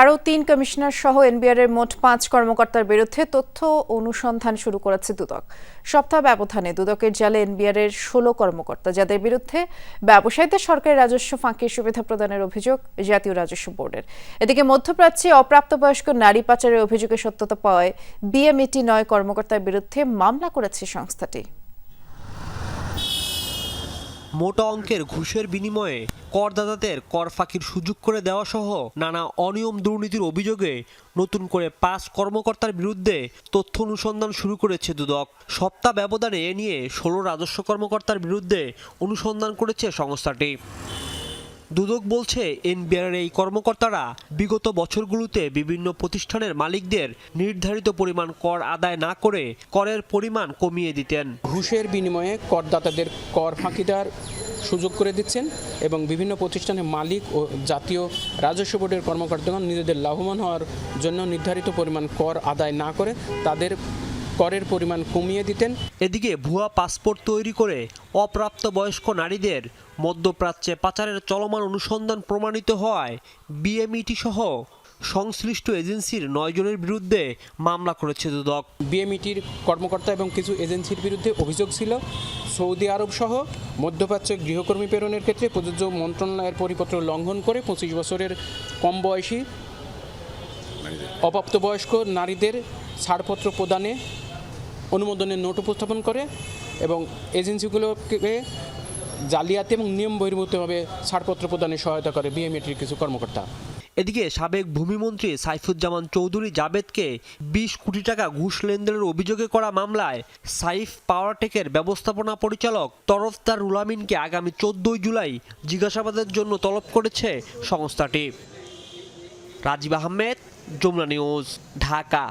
আরও তিন কমিশনার সহ এনবিআর এর মোট পাঁচ কর্মকর্তার বিরুদ্ধে তথ্য অনুসন্ধান শুরু করেছে দুদক। সপ্তাহ ব্যবধানে দুদকের জালে এনবিআর এর ষোলো কর্মকর্তা, যাদের বিরুদ্ধে ব্যবসায়ীদের সরকারি রাজস্ব ফাঁকির সুবিধা প্রদানের অভিযোগ জাতীয় রাজস্ব বোর্ডের। এদিকে মধ্যপ্রাচ্যে অপ্রাপ্তবয়স্ক নারী পাচারের অভিযোগে সত্যতা পাওয়ায় বিএমইটি নয় কর্মকর্তার বিরুদ্ধে মামলা করেছে সংস্থাটি। মোটা অঙ্কের ঘুষের বিনিময়ে করদাতাদের কর ফাঁকির সুযোগ করে দেওয়া সহ নানা অনিয়ম দুর্নীতির অভিযোগে নতুন করে পাঁচ কর্মকর্তার বিরুদ্ধে তথ্য অনুসন্ধান শুরু করেছে দুদক। সপ্তাহ ব্যবধানে এ নিয়ে ষোলো রাজস্ব কর্মকর্তার বিরুদ্ধে অনুসন্ধান করেছে সংস্থাটি। দুদক বলছে এনবিআর এই কর্মকর্তারা বিগত বছরগুলোতে বিভিন্ন প্রতিষ্ঠানের মালিকদের নির্ধারিত পরিমাণ কর আদায় না করে করের পরিমাণ কমিয়ে দিতেন। ঘুষের বিনিময়ে করদাতাদের কর ফাঁকি দেওয়ার সুযোগ করে দিচ্ছেন এবং বিভিন্ন প্রতিষ্ঠানের মালিক ও জাতীয় রাজস্ব বোর্ডের কর্মকর্তাগণ নিজেদের লাভবান হওয়ার জন্য নির্ধারিত পরিমাণ কর আদায় না করে তাদের করের পরিমাণ কমিয়ে দিতেন। এদিকে ভুয়া পাসপোর্ট তৈরি করে অপ্রাপ্ত বয়স্ক নারীদের মধ্যপ্রাচ্যে পাচারের চলমান অনুসন্ধান প্রমাণিত হওয়ায় বিএমইটি সহ সংশ্লিষ্ট এজেন্সির নয় জনের বিরুদ্ধে মামলা করেছে দুদক। বিএমইটির কর্মকর্তা এবং কিছু এজেন্সির বিরুদ্ধে অভিযোগ ছিল। সৌদি আরব সহ মধ্যপ্রাচ্যে গৃহকর্মী প্রেরণের ক্ষেত্রে প্রযোজ্য মন্ত্রণালয়ের পরিপত্র লঙ্ঘন করে পঁচিশ বছরের কম বয়সী অপ্রাপ্তবয়স্ক নারীদের ছাড়পত্র প্রদানে, অনুমোদনের নোট উপস্থাপন করে এবং এজেন্সিগুলোকে জালিয়াতি এবং নিয়ম বহির্ভূতভাবে ছাড়পত্র প্রদানে সহায়তা করে বিএমএটির কিছু কর্মকর্তা। এদিকে সাবেক ভূমিমন্ত্রী সাইফুজ্জামান চৌধুরী জাবেদকে বিশ কোটি টাকা ঘুষ লেনদেনের অভিযোগে করা মামলায় সাইফ পাওয়ারটেকের ব্যবস্থাপনা পরিচালক তরফদার রুলামিনকে আগামী চোদ্দই জুলাই জিজ্ঞাসাবাদের জন্য তলব করেছে সংস্থাটি। রাজীব আহমেদ, যমুনা নিউজ, ঢাকা।